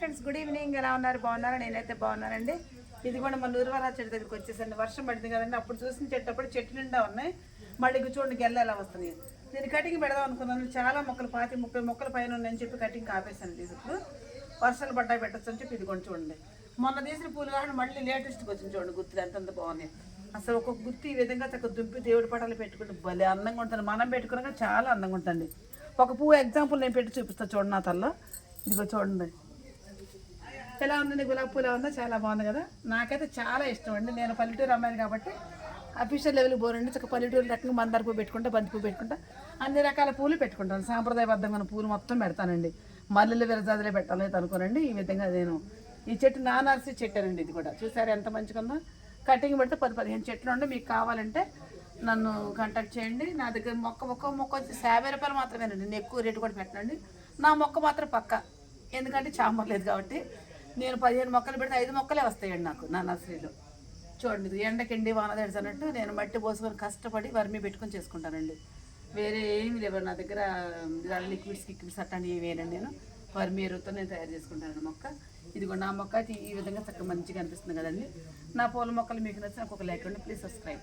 Friends good evening ఎలా ఉన్నారు? బాగున్నారా? నేనైతే బాగున్నానండి. ఇది కూడా మన నూరువరా చెట్టు దగ్గరికి వచ్చేసండి. వర్షం పడింది కదండి అప్పుడు చూసిన చెట్టు అప్పుడు చెట్టు నిండా ఉన్నాయి. మళ్ళీ ఇక చూడండి గెల్ల ఎలా వస్తున్నాయి నేను కటింగ్ పెడదాం అనుకున్నాను. చాలా మొక్కలు పాతి ముప్పై మొక్కల పైన ఉన్నాయని చెప్పి కటింగ్ ఆపేసాను ఇప్పుడు. వర్షాలు పడ్డాయి పెట్టచ్చు అని చెప్పి ఇది చూడండి. మొన్న తీసిన పూలు కానీ మళ్ళీ లేటెస్ట్కి వచ్చింది చూడండి గుర్తులు ఎంతంత బాగున్నాయి. అసలు ఒక గుర్తు ఈ విధంగా చక్కగా దుంపి దేవుడి పటాలు పెట్టుకుంటే భలే అందంగా ఉంటుంది. మనం పెట్టుకున్నాక చాలా అందంగా ఉంటుంది ఒక పువ్వు ఎగ్జాంపుల్ నేను పెట్టి చూపిస్తాను చూడండి నా తల్లో. ఇదిగో చూడండి. ఎలా ఉందండి గులాబీ పూలు ఉందో? చాలా బాగుంది కదా. నాకైతే చాలా ఇష్టం అండి. నేను పల్లెటూరు అమ్మాయిని కాబట్టి అఫీషియల్ లెవెల్ పోరండి చక్క పల్లెటూరు రకంగా మందార పువ్వు పెట్టుకుంటా బంతి పువ్వు పెట్టుకుంటా అన్ని రకాల పూలు పెట్టుకుంటాను. సాంప్రదాయబద్ధమైన పూలు మొత్తం పెడతానండి. మల్లెలు విరజాదులే పెట్టాలి అనుకోనండి. ఈ విధంగా నేను ఈ చెట్టు నానార్సి నర్సరీ చెట్టు అండి ఇది కూడా. చూసారు ఎంత మంచిగా ఉందో? కటింగ్ పెడితే పది పదిహేను చెట్లు ఉండి మీకు కావాలంటే నన్ను కాంటాక్ట్ చేయండి. నా దగ్గర మొక్క మొక్క మొక్క వచ్చి యాభై రూపాయలు మాత్రమేనండి. నేను ఎక్కువ రేటు కూడా పెట్టనండి. నా మొక్క మాత్రం పక్క. ఎందుకంటే చాంబర్ లేదు కాబట్టి. నేను పదిహేను మొక్కలు పెడితే ఐదు మొక్కలే వస్తాయండి నాకు నా నర్సరీలో. చూడండి ఎండకెండి వాన అన్నట్టు నేను మట్టి పోసుకొని కష్టపడి వర్మి పెట్టుకొని చేసుకుంటానండి. వేరే ఏమి లేవు నా దగ్గర లిక్విడ్స్ లిక్విడ్స్ అట్లాంటివి ఏమేనండి నేను. వర్మి ఎరువుతో నేను తయారు చేసుకుంటాను మొక్క. ఇదిగో నా మొక్క ఈ విధంగా చక్కగా మంచిగా అనిపిస్తుంది కదండి. నా పూల మొక్కలు మీకు నచ్చిన ఒక లైక్ ఉండి ప్లీజ్ సబ్స్క్రైబ్.